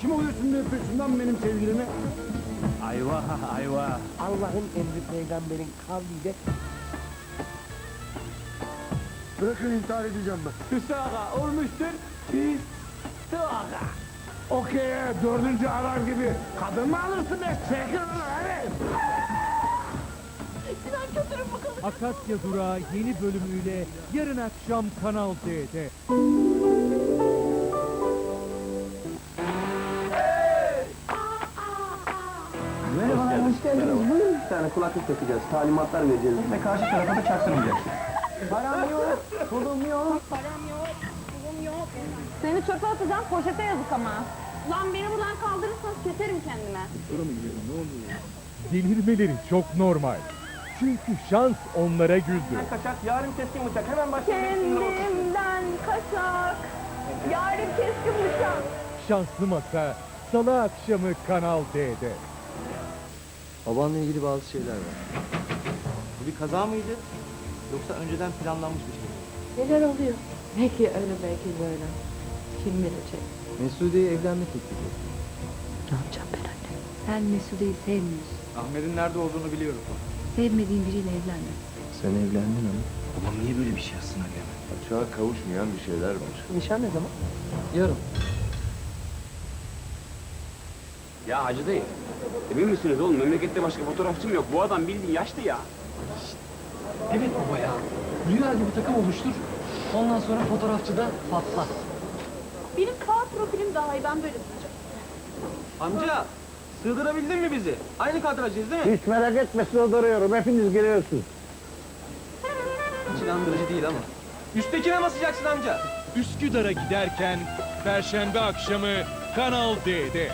Kim oluyorsun da öpüyorsun lan benim sevgilimi? Ayva ayva. Allah'ın emri peygamberin kavliyle Bırakın intihar edeceğim ben. Hüsnü Ağa olmuştur. Hüsnü Ağa. Okey, dördüncü arar gibi. Kadın mı alırsın be? Çekil lan hadi. Sinan götürün bakalım. Akasya Durağı yeni bölümüyle yarın akşam Kanal D'de. Merhabalar, hoş geldiniz. Buyurun. Bir tane kulaklık takacağız, talimatlar vereceğiz ve karşı tarafa da çaktırmayacaksın. Param yok, pulum yok. Param yok, pulum yok. Seni çöpe atacağım, poşete yazık ama. Lan beni buradan kaldırırsanız keserim kendime. Delirmeleri çok normal. Çünkü şans onlara güldü. Kaçak, yarın keskin bıçak. Hemen başlayalım. Kendimden kaçak. Yarın keskin bıçak. Şanslı Masa Salı akşamı Kanal D'de. Babanla ilgili bazı şeyler var. Bu bir kaza mıydı? Yoksa önceden planlanmış bir şey mi? Neler oluyor? Belki öyle belki böyle. Kim bilecek? Mesude'ye evlenme teklifi. Ne yapacağım ben anne? Sen Mesude'yi sevmiyorsun. Ahmet'in nerede olduğunu biliyorum. Sevmediğin biriyle evlenme. Sen evlendin ama. Babam niye böyle bir şey yazsın anneme? Açığa kavuşmayan bir şeyler var. Nişan ne zaman? Yarın. Ya Hacı dayı, emin misiniz oğlum? Memlekette başka fotoğrafçı mı yok? Bu adam bildiğin yaşlı ya. Evet baba ya. Rüya gibi takım oluştur. Ondan sonra fotoğrafçı da patlat. Benim kağıt profilim daha iyi, ben böyle tutacağım. Amca, sığdırabildin mi bizi? Aynı kadrajıyız değil mi? Hiç merak etme sığdırıyorum. Hepiniz geliyorsunuz. Hiç inandırıcı değil ama. Üsttekine basacaksın amca. Üsküdar'a giderken Perşembe akşamı Kanal D'de.